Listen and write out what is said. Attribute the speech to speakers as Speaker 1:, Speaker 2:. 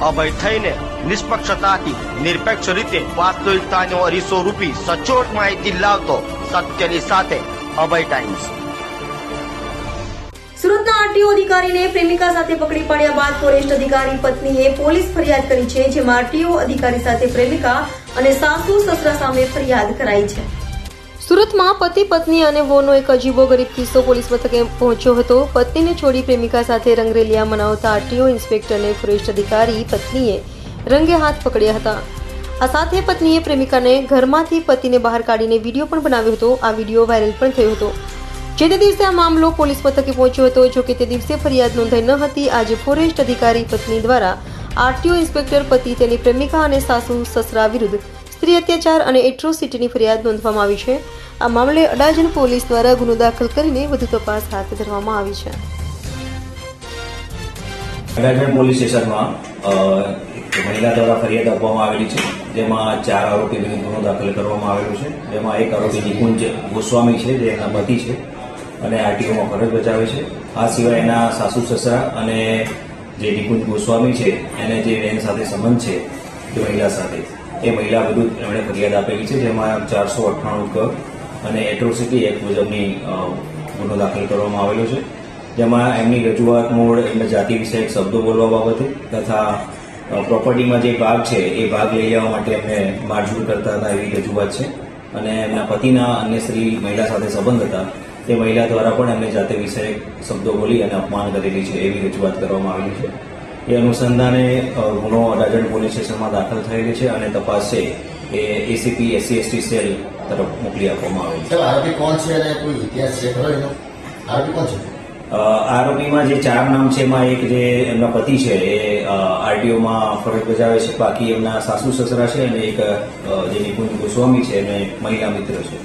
Speaker 1: અભય થઈને નિષ્પક્ષતાથી, નિરપેક્ષ રીતે વાસ્તવિકતાનો અરીસો રૂપી સચોટ માહિતી લાવતો સત્યની સાથે અભય ટાઈમ્સ
Speaker 2: સુરતના આરટીઓ અધિકારીને પ્રેમિકા સાથે પકડી પાડ્યા બાદ ફોરેસ્ટ અધિકારી પત્નીએ પોલીસ ફરિયાદ કરી છે, જેમાં આરટીઓ અધિકારી સાથે પ્રેમિકા અને સાસુ સસરા સામે ફરિયાદ કરાઈ છે. સુરતમાં પતિ, પત્ની અને વોનો એક અજીબો ગરીબ કિસ્સો પોલીસ મથકે પહોંચ્યો હતો. પત્નીને છોડી પ્રેમિકા સાથે રંગરેલિયા મનાવતા આરટીઓ ઇન્સ્પેક્ટરને ફોરેસ્ટ અધિકારી પત્નીએ રંગે હાથ પકડ્યા હતા. આ સાથે પત્નીએ પ્રેમિકાને ઘરમાંથી પતિને બહાર કાઢીને વીડિયો પણ બનાવ્યો હતો. આ વીડિયો વાયરલ પણ થયો હતો. જે તે દિવસે આ મામલો પોલીસ મથકે પહોંચ્યો હતો જો કે તે દિવસે ફરિયાદ નોંધાઈ ન હતી. આજે ફોરેસ્ટ અધિકારી પત્ની દ્વારા આરટીઓ ઇન્સ્પેક્ટર પતિ, તેની પ્રેમિકા અને સાસુ, સસરા વિરુદ્ધ સ્ત્રી અત્યાચાર અને એટ્રોસિટીની ફરિયાદ નોંધવામાં આવી છે. આ મામલે અડાજણ પોલીસ દ્વારા ગુનો દાખલ કરીને વધુ તપાસ હાથ ધરવામાં આવી છે.
Speaker 3: અડાજણ પોલીસ સ્ટેશનમાં મહિલા દ્વારા ફરિયાદ આપવામાં આવેલી છે. જેમાં ચાર આરોપી વિરુદ્ધ ગુનો દાખલ કરવામાં આવેલો છે. જેમાં એક આરોપી નિકુંજ ગોસ્વામી છે, જે એના પતિ છે અને આરટીઓમાં ફરજ બજાવે છે. આ સિવાય એના સાસુ, સસરા અને જે નિકુંજ ગોસ્વામી છે, એને જે બેન સાથે સંબંધ છે તે મહિલા સાથે. એ મહિલા વિરુદ્ધ એમણે ફરિયાદ આપેલી છે, જેમાં ચારસો અઠ્ઠાણું ક અને એટ્રોસિટી એક્ટ મુજબની ગુનો દાખલ કરવામાં આવેલો છે. જેમાં એમની રજૂઆત મૂળ એમના જાતિ વિષયક શબ્દો બોલવા બાબતે તથા પ્રોપર્ટીમાં જે ભાગ છે, એ ભાગ લઈ જવા માટે એમને મારઝૂડ કરતા હતા એવી રજૂઆત છે. અને એમના પતિના અન્ય સ્ત્રી મહિલા સાથે સંબંધ હતા. તે મહિલા દ્વારા પણ એમને જાતિ વિષયક શબ્દો બોલી અને અપમાન કરેલી છે એવી રજૂઆત કરવામાં આવેલી છે. એ અનુસંધાને ગુનો અડાજણ પોલીસ સ્ટેશનમાં દાખલ થયેલી છે અને તપાસ છે એ એસીપી એસસી એસટી સેલ તરફ મોકલી આપવામાં આવેલ છે.
Speaker 4: આરોપી કોણ છે અને કોઈ ઇતિહાસ છે ખરો એનો? આરોપી કોણ છે?
Speaker 3: આરોપીમાં જે ચાર નામ છે એમાં એક જે એમના પતિ છે એ આરટીઓમાં ફરજ બજાવે છે બાકી એમના સાસુ સસરા છે અને એક જે નિકુંજ ગોસ્વામી છે અને મહિલા મિત્ર છે.